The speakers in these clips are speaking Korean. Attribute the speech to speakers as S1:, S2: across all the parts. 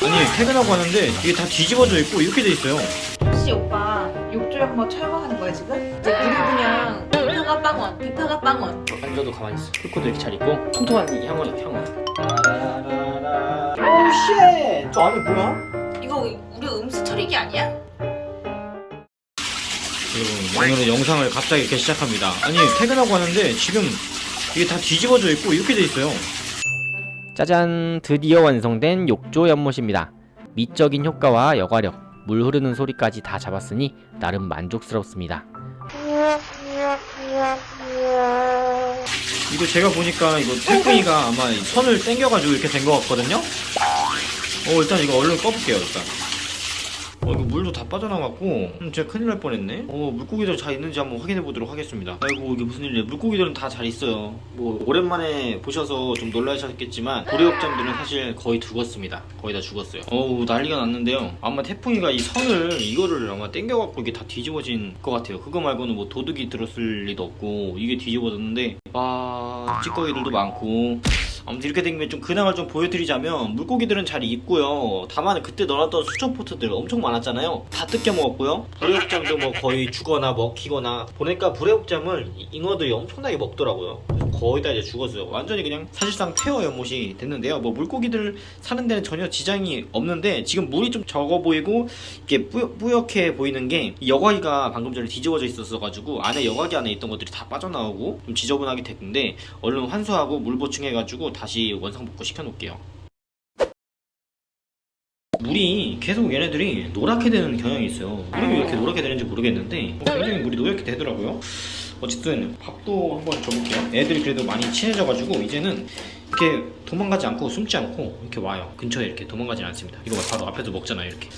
S1: 아니 퇴근하고 왔는데 이게 다 뒤집어져 있고 이렇게 돼 있어요.
S2: 혹시 오빠 욕조 한번 철거하는 거야 지금? 이제 우리 그냥 비파가 빵원, 비파가 빵원.
S3: 앉아도 가만히 있어. 풀코도 이렇게 잘 입고 통통한 이 향원 향원.
S1: 오쉣! 저 안에 뭐야?
S2: 이거 우리 음수 처리기 아니야?
S1: 여러분 오늘은 영상을 갑자기 이렇게 시작합니다. 아니 퇴근하고 왔는데 지금 이게 다 뒤집어져 있고 이렇게 돼 있어요.
S3: 짜잔 드디어 완성된 욕조 연못입니다. 미적인 효과와 여과력, 물 흐르는 소리까지 다 잡았으니 나름 만족스럽습니다.
S1: 이거 제가 보니까 이거 태풍이가 아마 이 선을 당겨가지고 이렇게 된 것 같거든요. 어 일단 이거 얼른 꺼볼게요 일단. 어 이거 물도 다 빠져나갔고 음, 제가 큰일 날 뻔했네. 어 물고기들 잘 있는지 한번 확인해 보도록 하겠습니다. 아이고 이게 무슨 일이야? 물고기들은 다 잘 있어요. 뭐 오랜만에 보셔서 좀 놀라셨겠지만 고래역장들은 사실 거의 죽었습니다. 거의 다 죽었어요. 어우 난리가 났는데요. 아마 태풍이가 이 선을 이거를 아마 당겨갖고 이게 다 뒤집어진 것 같아요. 그거 말고는 뭐 도둑이 들었을 리도 없고 이게 뒤집어졌는데 아 찌꺼기들도 많고 아무튼 이렇게 된게좀 근황을 좀 보여드리자면 물고기들은 잘 있고요. 다만 그때 넣어놨던 수천 포트들 엄청 많았잖아요. 다 뜯겨 먹었고요. 불회옥잠도 뭐 거의 죽거나 먹히거나 보니까 불회옥잠을 이- 잉어들이 엄청나게 먹더라고요. 거의 다 이제 죽었어요. 완전히 그냥 사실상 폐허 연못이 됐는데요. 뭐 물고기들 사는 데는 전혀 지장이 없는데 지금 물이 좀 적어 보이고 이게 뿌옇, 뿌옇게 보이는 게이 여과기가 방금 전에 뒤집어져 있었어 가지고 안에 여과기 안에 있던 것들이 다 빠져나오고 좀 지저분하게 됐는데 얼른 환수하고 물 보충해 가지고 다시 원상복구 시켜 놓을게요. 물이 계속 얘네들이 노랗게 되는 경향이 있어요. 물이 왜 이렇게 노랗게 되는지 모르겠는데 어, 굉장히 물이 노랗게 되더라고요. 어쨌든 밥도 한번 줘볼게요. 애들이 그래도 많이 친해져가지고 이제는 이렇게 도망가지 않고 숨지 않고 이렇게 와요. 근처에 이렇게 도망가지 않습니다. 이거 바로 앞에서 먹잖아요. 이렇게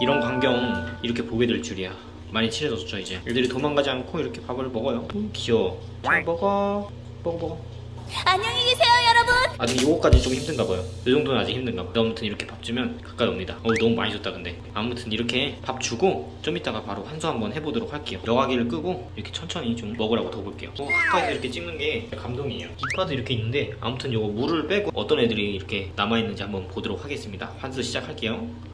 S1: 이런 광경 이렇게 보게 될 줄이야. 많이 친해졌죠 이제. 애들이 도망가지 않고 이렇게 밥을 먹어요. 음, 귀여워. 잘 먹어. 먹어 먹어.
S4: 안녕히 계세요, 여러분.
S1: 아직 이거까지 좀 힘든가 봐요. 이 정도는 아직 힘든가 봐요. 아무튼 이렇게 밥 주면 가까이 옵니다. 어 너무 많이 줬다 근데. 아무튼 이렇게 밥 주고 좀 이따가 바로 환수 한번 해보도록 할게요. 여과기를 끄고 이렇게 천천히 좀 먹으라고 더 볼게요. 어, 가까이서 이렇게 찍는 게 감동이에요. 이파도 이렇게 있는데 아무튼 요거 물을 빼고 어떤 애들이 이렇게 남아있는지 한번 보도록 하겠습니다. 환수 시작할게요.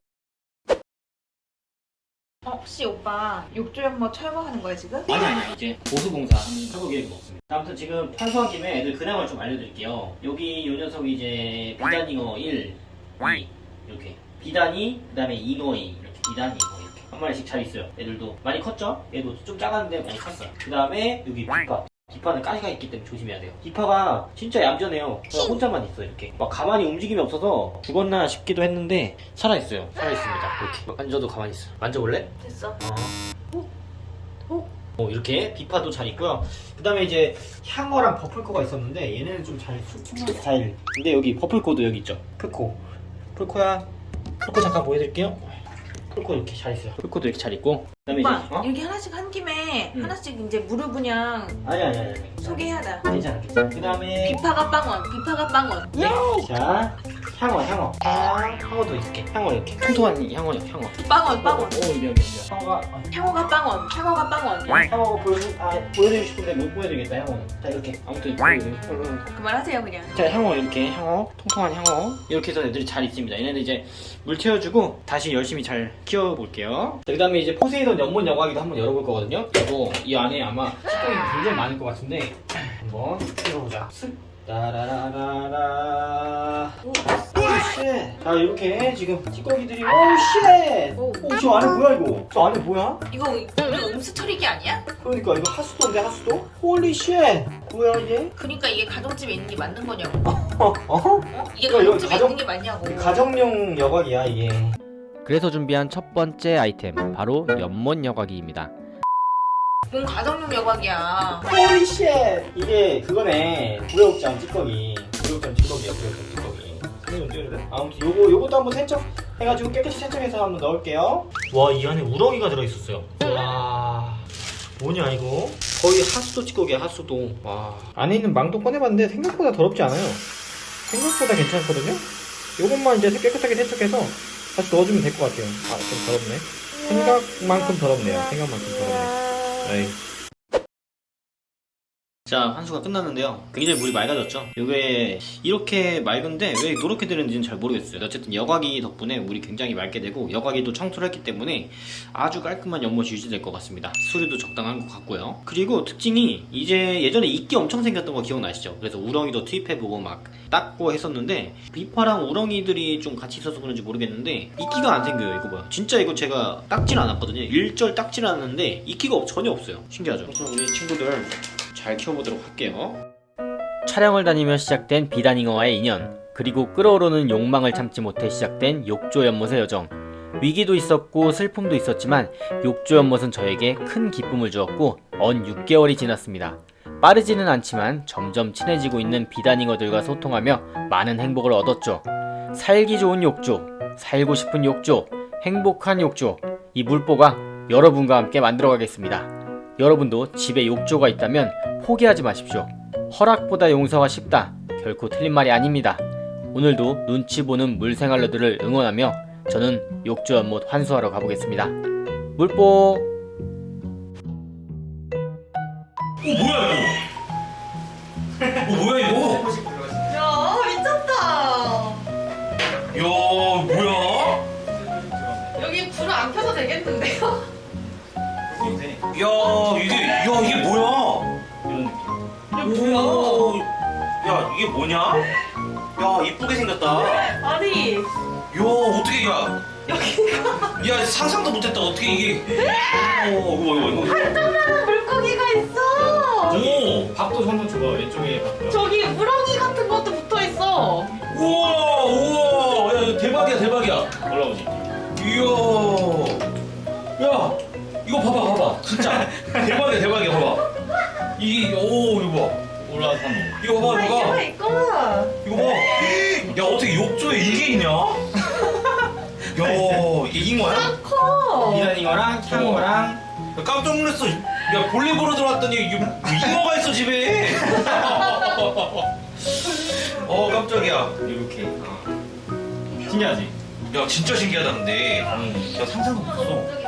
S2: 어, 혹시 오빠 욕조 한번 철거하는 거야 지금?
S3: 아니 아니 이제 보수공사 하는 철거 계획이 없습니다. 아무튼 지금 환수한 김에 애들 근황을 좀 알려드릴게요. 여기 요 녀석이 이제 비단잉어 1, 2 이렇게 비단이 그 다음에 잉어 2 이렇게 비단 잉어 이렇게 한 마리씩 잘 있어요. 애들도 많이 컸죠? 얘도 좀 작았는데 많이 컸어요. 그 다음에 여기 비파 비파는 가시가 있기 때문에 조심해야 돼요. 비파가 진짜 얌전해요. 그냥 혼자만 있어 이렇게. 막 가만히 움직임이 없어서 죽었나 싶기도 했는데 살아 있어요. 살아 있습니다. 이렇게 앉아도 가만히 있어. 만져볼래?
S2: 됐어.
S3: 어, 이렇게 비파도 잘 있고요. 그 다음에 이제 향어랑 버플코가 있었는데 얘네는 좀잘 잘. 근데 여기 버플코도 여기 있죠. 풀코. 풀코야. 풀코 잠깐 보여드릴게요. 풀코 이렇게 잘 있어요. 풀코도 이렇게 잘 있고. 그다음에
S2: 오빠
S3: 이제 어?
S2: 여기 하나씩 한 김에
S3: 응.
S2: 하나씩 이제 무료 분양
S3: 아니 아니 아니. 아니.
S2: 소개하자.
S3: 괜찮아. 괜찮아. 그다음에
S2: 비파가 빵원, 비파가 빵원.
S3: 네. 자 향어 향어. 향어 더 있을게. 향어 이렇게. 통통한 이 향어요 향어.
S2: 빵원, 빵원.
S3: 오 미안 미안 미안. 향어가 어,
S2: 향어가 빵원, 향어가 빵원.
S3: 향어가 보여드 아 보여드리고 싶은데 못 보여드리겠다 향어는. 자 이렇게 아무튼.
S2: 그만하세요 그냥.
S3: 자 향어 이렇게 향어 통통한 향어 이렇게 해서 애들이 잘 있습니다 얘네들 이제 물 채워주고 다시 열심히 잘 키워볼게요 그 다음에 이제 포세이돈 연못 여과기도 한번 열어볼 거거든요 그리고 이 안에 아마 찌꺼기 굉장히 많을 것 같은데 한번 열어보자 쓱 따라라라라 오쉣 자 이렇게 지금 찌꺼기들이 오쉣
S2: 오.
S3: 오저 안에 뭐야 이거 저 안에 뭐야?
S2: 이거 우리 음수 처리기 아니야?
S3: 그러니까 이거 하수도인데 하수도? 홀리 쉣 뭐야 이게?
S2: 그러니까 이게 가정집에 있는 게 맞는 거냐고.
S3: 어? 어?
S2: 어? 이게
S3: 이거
S2: 가정집에
S3: 가정-
S2: 있는 게 맞냐고.
S3: 가정용 여과기야 이게
S5: 그래서 준비한 첫 번째 아이템 바로 연못 여과기입니다.
S2: 뭔 가정용 여과기야.
S3: 홀리쉣. 이게 그거네. 구역장 찌꺼기. 구역장 찌꺼기야 구역장 찌꺼기. 선생님 찌르래? 아무튼 요거 요것도 한번 세척 해가지고 깨끗이 세척해서 한번 넣을게요. 와 이 안에 우렁이가 들어있었어요. 와. 뭐냐 이거? 거의 하수도 찌꺼기야 하수도. 와. 안에 있는 망도 꺼내봤는데 생각보다 더럽지 않아요. 생각보다 괜찮거든요? 요것만 이제 깨끗하게 세척해서 다시 넣어주면 될 것 같아요. 아 좀 더럽네. 생각만큼 더럽네요. 생각만큼 더럽네 에이
S1: 자 환수가 끝났는데요. 굉장히 물이 맑아졌죠. 이게 이렇게 맑은데 왜 노랗게 되는지는 잘 모르겠어요. 어쨌든 여과기 덕분에 물이 굉장히 맑게 되고 여과기도 청소를 했기 때문에 아주 깔끔한 연못이 유지될 것 같습니다. 수류도 적당한 것 같고요. 그리고 특징이 이제 예전에 이끼 엄청 생겼던 거 기억나시죠? 그래서 우렁이도 투입해보고 막 닦고 했었는데 비파랑 우렁이들이 좀 같이 있어서 그런지 모르겠는데 이끼가 안 생겨요. 이거 봐요. 진짜 이거 제가 닦질 않았거든요. 일절 닦질 않았는데 이끼가 전혀 없어요. 신기하죠? 그래서 우리 친구들 잘 키워보도록 할게요.
S5: 촬영을 다니며 시작된 비단잉어와의 인연, 그리고 끓어오르는 욕망을 참지 못해 시작된 욕조 연못의 여정. 위기도 있었고 슬픔도 있었지만 욕조 연못은 저에게 큰 기쁨을 주었고 언 6개월이 지났습니다. 빠르지는 않지만 점점 친해지고 있는 비단잉어들과 소통하며 많은 행복을 얻었죠. 살기 좋은 욕조, 살고 싶은 욕조, 행복한 욕조, 이 물보가 여러분과 함께 만들어가겠습니다. 여러분도 집에 욕조가 있다면 포기하지 마십시오. 허락보다 용서가 쉽다. 결코 틀린 말이 아닙니다. 오늘도 눈치 보는 물생활러들을 응원하며 저는 욕조 연못 환수하러 가보겠습니다. 물보
S6: 어 뭐야 이거? 어 뭐야 이거?
S2: 야 미쳤다.
S6: 야 뭐야?
S2: 여기 불을 안 켜도 되겠는데요?
S6: 야 이게 야 이게 뭐야?
S3: 이런 느낌.
S6: 오, 야 이게 뭐냐? 야 이쁘게 생겼다.
S2: 아니
S6: 야 어떻게 야? 야 상상도 못했다 어떻게 이게? 어 이거 이거 이거.
S2: 물고기가 있어.
S6: 오
S1: 밥도 한번 줘봐 왼쪽에 밥.
S2: 저기 우렁이 같은 것도 붙어 있어.
S6: 우와 우와 야 이거 대박이야 대박이야.
S1: 올라오지.
S6: 이야 야 이거 봐봐 봐봐 진짜 대박이야 대박이야 봐봐. 이게 오 이거 봐.
S1: 올라와서 한번.
S6: 이거 봐봐 이거 봐.
S2: 이거.
S6: 이거 봐. 야 어떻게 욕조에 이게 있냐? 야 이게 잉어야?
S2: 커.
S1: 비단잉어랑 향어랑
S6: 야, 깜짝 놀랐어. 야 볼일 보러 들어왔더니 이게 잉어가 있어 집에. 어 깜짝이야.
S1: 이렇게. 어. 신기하지?
S6: 야 진짜 신기하다 근데.
S1: 음.
S6: 야 상상도 못했어.